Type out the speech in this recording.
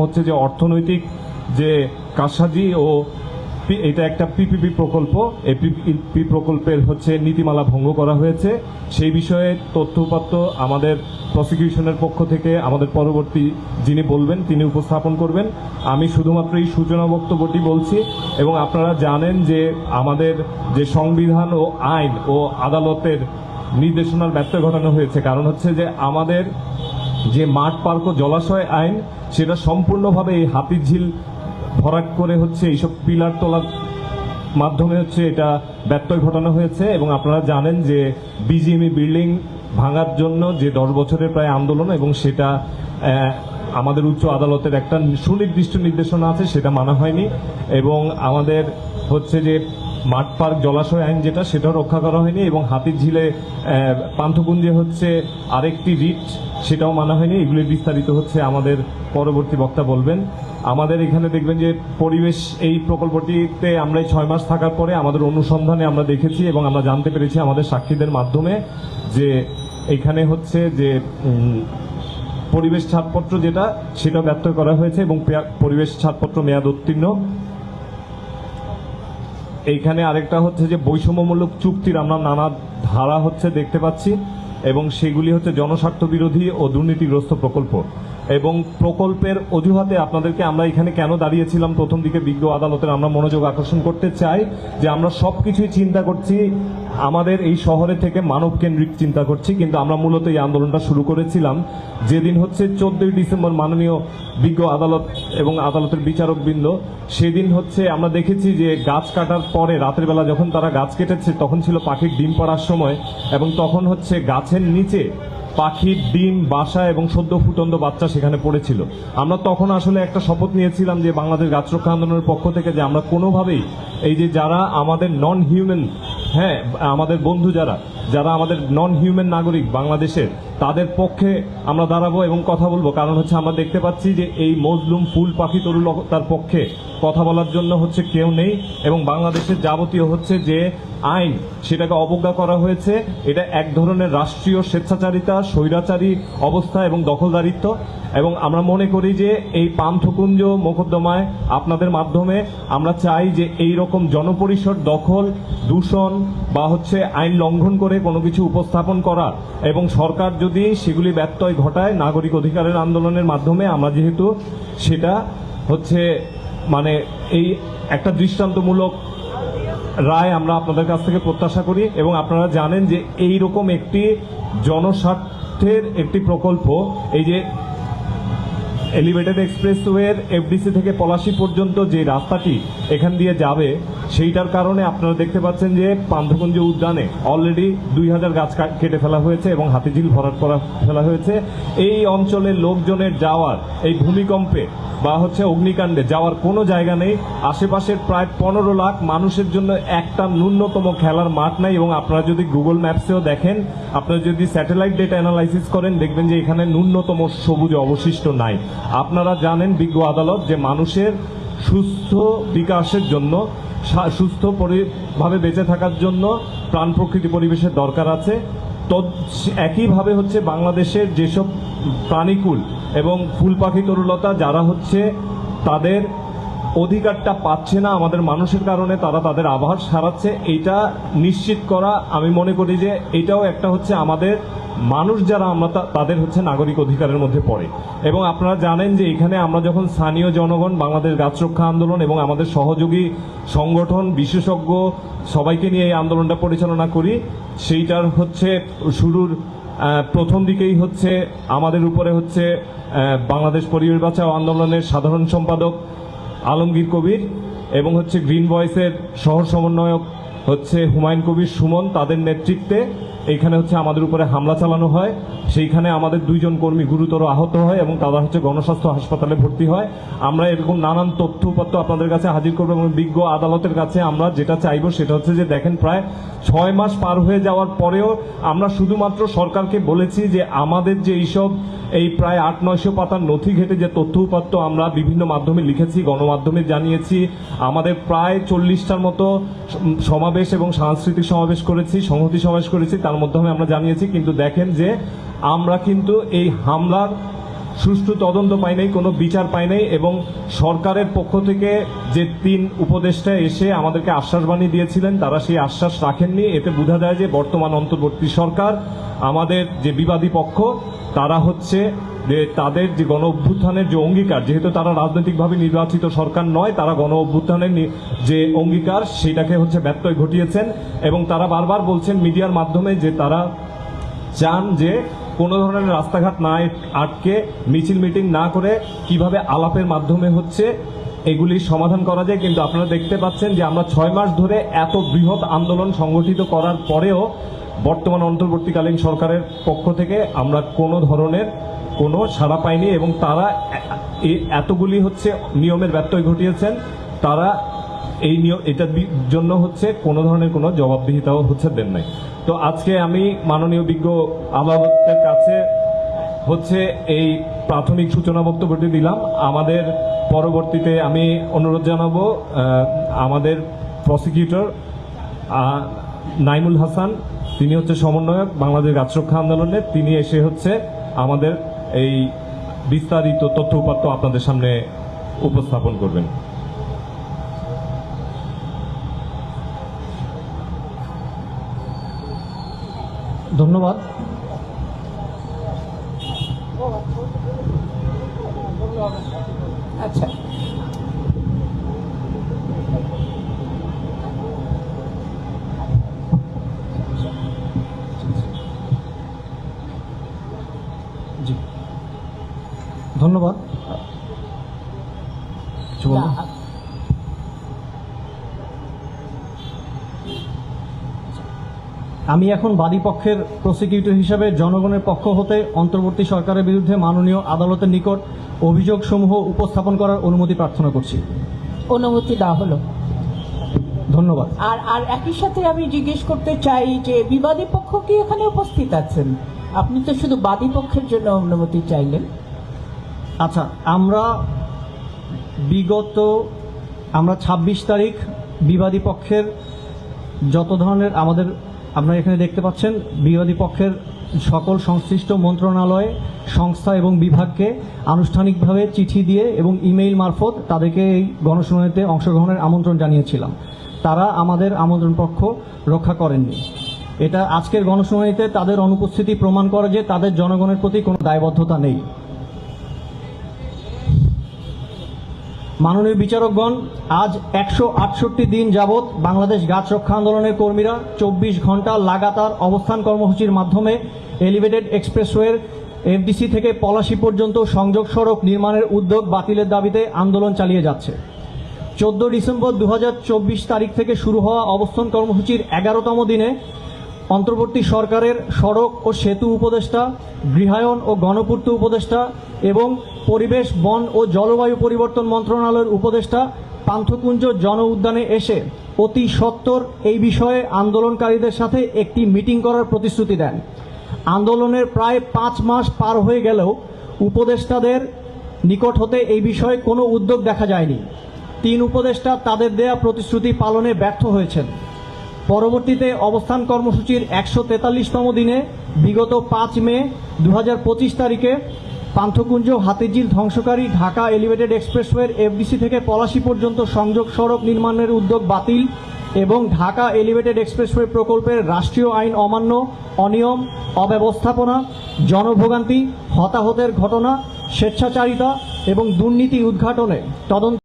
হচ্ছে যে অর্থনৈতিক যে কারসাজি ও এটা একটা পিপিপি প্রকল্প। এই পিপিপি প্রকল্পের হচ্ছে নীতিমালা ভঙ্গ করা হয়েছে। সেই বিষয়ে তথ্য তথ্যপাত্র আমাদের প্রসিকিউশনের পক্ষ থেকে আমাদের পরবর্তী যিনি বলবেন, তিনি উপস্থাপন করবেন। আমি শুধুমাত্র এই সূচনা বক্তব্যটি বলছি এবং আপনারা জানেন যে আমাদের যে সংবিধান ও আইন ও আদালতের নির্দেশনার ব্যত্যয় ঘটানো হয়েছে। কারণ হচ্ছে যে আমাদের যে মাঠ পার্ক জলাশয় আইন, সেটা সম্পূর্ণভাবে এই হাতির ঝিল ভরাট করে হচ্ছে, এইসব পিলার তোলার মাধ্যমে হচ্ছে এটা ব্যত্যয় ঘটানো হয়েছে। এবং আপনারা জানেন যে বিজিএমই বিল্ডিং ভাঙার জন্য যে দশ বছরের প্রায় আন্দোলন এবং সেটা আমাদের উচ্চ আদালতের একটা সুনির্দিষ্ট নির্দেশনা আছে, সেটা মানা হয়নি। এবং আমাদের হচ্ছে যে মাঠ পার্ক জলাশয় আইন যেটা, সেটাও রক্ষা করা হয়নি এবং হাতির ঝিলে পান্থকুঞ্জে হচ্ছে আরেকটি রিট, সেটাও মানা হয়নি। এগুলির বিস্তারিত হচ্ছে আমাদের পরবর্তী বক্তা বলবেন। আমাদের এখানে দেখবেন যে পরিবেশ এই প্রকল্পটিতে আমরা ছয় মাস থাকার পরে আমাদের অনুসন্ধানে আমরা দেখেছি এবং আমরা জানতে পেরেছি আমাদের সাক্ষীদের মাধ্যমে যে এখানে হচ্ছে যে পরিবেশ ছাড়পত্র যেটা সেটা ব্যর্থ করা হয়েছে এবং পরিবেশ ছাড়পত্র মেয়াদ উত্তীর্ণ। এইখানে আরেকটা হচ্ছে যে বৈষম্যমূলক চুক্তির আমরা নানা ধারা হচ্ছে দেখতে পাচ্ছি, এবং সেগুলি হচ্ছে জনস্বার্থ বিরোধী ও দুর্নীতিগ্রস্ত প্রকল্প। এবং প্রকল্পের অজুহাতে আপনাদেরকে আমরা এখানে কেন দাঁড়িয়েছিলাম? প্রথম দিকে বিজ্ঞ আদালতের আমরা মনোযোগ আকর্ষণ করতে চাই যে আমরা সব কিছুই চিন্তা করছি। আমাদের এই শহরে থেকে মানব কেন্দ্রিক চিন্তা করছি, কিন্তু আমরা মূলত এই আন্দোলনটা শুরু করেছিলাম। যেদিন হচ্ছে চোদ্দই ডিসেম্বর মাননীয় বিজ্ঞ আদালত এবং আদালতের বিচারকবৃন্দ, সেদিন হচ্ছে আমরা দেখেছি যে গাছ কাটার পরে রাতের বেলা যখন তারা গাছ কেটেছে, তখন ছিল পাখির ডিম পড়ার সময় এবং তখন হচ্ছে গাছের নিচে পাখির ডিম, বাসা এবং সদ্য ফুটন্ত বাচ্চা সেখানে পড়েছিল। আমরা তখন আসলে একটা শপথ নিয়েছিলাম যে বাংলাদেশ গাছ রক্ষা আন্দোলনের পক্ষ থেকে যে আমরা কোনোভাবেই এই যে যারা আমাদের নন হিউম্যান হ্যাঁ আমাদের বন্ধু যারা যারা আমাদের নন হিউম্যান নাগরিক বাংলাদেশের, তাদের পক্ষে আমরা দাঁড়াবো এবং কথা বলব। কারণ হচ্ছে আমরা দেখতে পাচ্ছি যে এই মজলুম ফুল পাখি তরুলতার পক্ষে কথা বলার জন্য হচ্ছে কেউ নেই এবং বাংলাদেশের যাবতীয় হচ্ছে যে আইন সেটাকে অবজ্ঞা করা হয়েছে, এটা এক ধরনের রাষ্ট্রীয় স্বেচ্ছাচারিতা, স্বৈরাচারী অবস্থা এবং দখলদারিত্ব। এবং আমরা মনে করি যে এই পান্থকুঞ্জ মোকদ্দমায় আপনাদের মাধ্যমে আমরা চাই যে এই রকম জনপরিসর দখল, দূষণ বা হচ্ছে আইন লঙ্ঘন করে কোনো কিছু উপস্থাপন করা এবং সরকার যদি সেগুলি ব্যত্যয় ঘটায় নাগরিক অধিকারের আন্দোলনের মাধ্যমে, আমরা যেহেতু সেটা হচ্ছে মানে এই একটা দৃষ্টান্তমূলক রায় আমরা আপনাদের কাছ থেকে প্রত্যাশা করি এবং আপনারা জানেন যে এই রকম একটি জনস্বার্থের একটি প্রকল্প, এই যে এলিভেটেড এক্সপ্রেসওয়ের এফডিসি থেকে পলাশি পর্যন্ত যে রাস্তাটি এখান দিয়ে যাবে সেইটার কারণে আপনারা দেখতে পাচ্ছেন যে পান্থকুঞ্জ উদ্যানে অলরেডি দুই হাজার গাছ কেটে ফেলা হয়েছে এবং হাতিঝিল ভরাট করা ফেলা হয়েছে। এই অঞ্চলের লোকজনের যাওয়ার এই ভূমিকম্পে বা হচ্ছে অগ্নিকাণ্ডে যাওয়ার কোনো জায়গা নেই। আশেপাশের প্রায় পনেরো লাখ মানুষের জন্য একটা ন্যূনতম খেলার মাঠ নাই এবং আপনারা যদি গুগল ম্যাপসেও দেখেন, আপনারা যদি স্যাটেলাইট ডেটা অ্যানালাইসিস করেন, দেখবেন যে এখানে ন্যূনতম সবুজ অবশিষ্ট নাই। আপনারা জানেন বিজ্ঞ আদালত যে মানুষের সুস্থ বিকাশের জন্য সুস্থ পরিভাবে বেঁচে থাকার জন্য প্রাণ প্রকৃতি পরিবেশের দরকার আছে। তো একইভাবে হচ্ছে বাংলাদেশের যেসব প্রাণীকুল এবং ফুল পাখি তরুলতা যারা হচ্ছে তাদের অধিকারটা পাচ্ছে না আমাদের মানুষের কারণে, তারা তাদের আভাস হারাচ্ছে। এইটা নিশ্চিত করা, আমি মনে করি যে এটাও একটা হচ্ছে আমাদের মানুষ যারা, আমরা তাদের হচ্ছে নাগরিক অধিকারের মধ্যে পড়ে। এবং আপনারা জানেন যে এখানে আমরা যখন স্থানীয় জনগণ, বাংলাদেশ গাছ রক্ষা আন্দোলন এবং আমাদের সহযোগী সংগঠন, বিশেষজ্ঞ সবাইকে নিয়ে এই আন্দোলনটা পরিচালনা করি, সেইটার হচ্ছে শুরুর প্রথম দিকেই হচ্ছে আমাদের উপরে হচ্ছে বাংলাদেশ পরিবেশ বাঁচাও আন্দোলনের সাধারণ সম্পাদক আলমগীর কবির এবং হচ্ছে গ্রিন ভয়েসের সহ সমন্বয়ক হচ্ছে হুমায়ুন কবির সুমন তাদের নেতৃত্বে এইখানে হচ্ছে আমাদের উপরে হামলা চালানো হয়। সেইখানে আমাদের দুইজন কর্মী গুরুতর আহত হয় এবং তারা হচ্ছে গণস্বাস্থ্য হাসপাতালে ভর্তি হয়। আমরা এরকম নানান তথ্য উপাত্ত আপনাদের কাছে হাজির করব এবং বিজ্ঞ আদালতের কাছে আমরা যেটা চাইব সেটা হচ্ছে যে দেখেন প্রায় ছয় মাস পার হয়ে যাওয়ার পরেও আমরা শুধুমাত্র সরকারকে বলেছি যে আমাদের যে এইসব এই প্রায় আট, নয়শো পাতার নথি ঘেটে যে তথ্য উপাত্ত আমরা বিভিন্ন মাধ্যমে লিখেছি, গণমাধ্যমে জানিয়েছি, আমাদের প্রায় চল্লিশটার মতো সমাবেশ এবং সাংস্কৃতিক সমাবেশ করেছি, সংহতি সমাবেশ করেছি, তার মাধ্যমে আমরা জানিয়েছি কিন্তু দেখেন যে আমরা কিন্তু এই হামলার সুষ্ঠু তদন্ত পায় নাই, কোনো বিচার পায় নাই এবং সরকারের পক্ষ থেকে যে তিন উপদেষ্টা এসে আমাদেরকে আশ্বাসবাণী দিয়েছিলেন, তারা সেই আশ্বাস রাখেননি। এতে বোঝা যায় যে বর্তমান অন্তর্বর্তী সরকার, আমাদের যে বিবাদী পক্ষ, তারা হচ্ছে যে তাদের যে গণ অভ্যুত্থানের যে অঙ্গীকার, যেহেতু তারা রাজনৈতিকভাবে নির্বাচিত সরকার নয়, তারা গণ অভ্যুত্থানের যে অঙ্গীকার, সেটাকে হচ্ছে ব্যত্যয় ঘটিয়েছেন এবং তারা বারবার বলছেন মিডিয়ার মাধ্যমে যে তারা চান যে কোনো ধরনের রাস্তাঘাট না আটকে, মিছিল মিটিং না করে কীভাবে আলাপের মাধ্যমে হচ্ছে এগুলির সমাধান করা যায়, কিন্তু আপনারা দেখতে পাচ্ছেন যে আমরা ছয় মাস ধরে এত বৃহৎ আন্দোলন সংগঠিত করার পরেও বর্তমান অন্তর্বর্তীকালীন সরকারের পক্ষ থেকে আমরা কোনো ধরনের কোনো সাড়া পাইনি এবং তারা এতগুলি হচ্ছে নিয়মের ব্যত্যয় ঘটিয়েছেন, তারা এই নিয়ম এটার জন্য হচ্ছে কোনো ধরনের কোনো জবাবদিহিতাও হচ্ছে দেন নাই। তো আজকে আমি মাননীয় বিজ্ঞ আদালতের কাছে হচ্ছে এই প্রাথমিক সূচনা বক্তব্যটি দিলাম। আমাদের পরবর্তীতে আমি অনুরোধ জানাব আমাদের প্রসিকিউটর নাইমুল হাসান, তিনি হচ্ছে সমন্বয়ক বাংলাদেশ গাছরক্ষা আন্দোলনে। তিনি এসে হচ্ছে আমাদের এই বিস্তারিত তথ্য উপাত্ত আপনাদের সামনে উপস্থাপন করবেন। ধন্যবাদ। আচ্ছা। জি। ধন্যবাদ কিছু বলবেন? না, আমি এখন বাদী পক্ষের প্রসিকিউটর হিসাবে জনগণের পক্ষ হতে অন্তর্বর্তী সরকারের বিরুদ্ধে মাননীয় আদালতের নিকট অভিযোগসমূহ উপস্থাপন করার অনুমতি প্রার্থনা করছি। অনুমতি দেওয়া হলো। ধন্যবাদ। আর আর একই সাথে আমি জিজ্ঞেস করতে চাই যে বিবাদী পক্ষ কি এখানে উপস্থিত আছেন? আপনি তো শুধু বাদী পক্ষের জন্য অনুমতি চাইলেন। আচ্ছা আমরা বিগত আমরা ২৬ তারিখ বিবাদী পক্ষের যত ধরনের আমাদের আপনারা এখানে দেখতে পাচ্ছেন বিবাদী পক্ষের সকল সংশ্লিষ্ট মন্ত্রণালয়, সংস্থা এবং বিভাগকে আনুষ্ঠানিকভাবে চিঠি দিয়ে এবং ইমেইল মারফত তাদেরকে এই গণশুনানিতে অংশগ্রহণের আমন্ত্রণ জানিয়েছিলাম। তারা আমাদের আমন্ত্রণ পক্ষ রক্ষা করেননি। এটা আজকের গণশুনানিতে তাদের অনুপস্থিতি প্রমাণ করে যে তাদের জনগণের প্রতি কোনো দায়বদ্ধতা নেই। মাননীয় বিচারকগণ, আজ একশো আটষট্টি দিন যাবৎ বাংলাদেশ গাছ রক্ষা আন্দোলনের কর্মীরা চব্বিশ ঘণ্টা লাগাতার অবস্থান কর্মসূচির মাধ্যমে এলিভেটেড এক্সপ্রেসওয়ের এফডিসি থেকে পলাশি পর্যন্ত সংযোগ সড়ক নির্মাণের উদ্যোগ বাতিলের দাবিতে আন্দোলন চালিয়ে যাচ্ছে। চোদ্দ ডিসেম্বর দু হাজার চব্বিশ তারিখ থেকে শুরু হওয়া অবস্থান কর্মসূচির এগারোতম দিনে অন্তর্বর্তী সরকারের সড়ক ও সেতু উপদেষ্টা, গৃহায়ন ও গণপূর্ত উপদেষ্টা এবং পরিবেশ, বন ও জলবায়ু পরিবর্তন মন্ত্রণালয়ের উপদেষ্টা পান্থকুঞ্জ জন উদ্যানে এসে অতি সত্বর এই বিষয়ে আন্দোলনকারীদের সাথে একটি মিটিং করার প্রতিশ্রুতি দেন। আন্দোলনের প্রায় পাঁচ মাস পার হয়ে গেলেও উপদেষ্টাদের নিকট হতে এই বিষয়ে কোনো উদ্যোগ দেখা যায়নি। তিন উপদেষ্টা তাদের দেয়া প্রতিশ্রুতি পালনে ব্যর্থ হয়েছেন। পরবর্তীতে অবস্থান কর্মসূচির একশো তেতাল্লিশতম দিনে বিগত পাঁচ মে দু হাজার পঁচিশ তারিখে পান্থকুঞ্জ হাতিঝিল ধ্বংসকারী ঢাকা এলিভেটেড এক্সপ্রেসওয়ের এফডিসি থেকে পলাশি পর্যন্ত সংযোগ সড়ক নির্মাণের উদ্যোগ বাতিল এবং ঢাকা এলিভেটেড এক্সপ্রেসওয়ে প্রকল্পের রাষ্ট্রীয় আইন অমান্য, অনিয়ম, অব্যবস্থাপনা, জনভোগান্তি, হতাহতের ঘটনা, স্বেচ্ছাচারিতা এবং দুর্নীতি উদ্ঘাটনে তদন্ত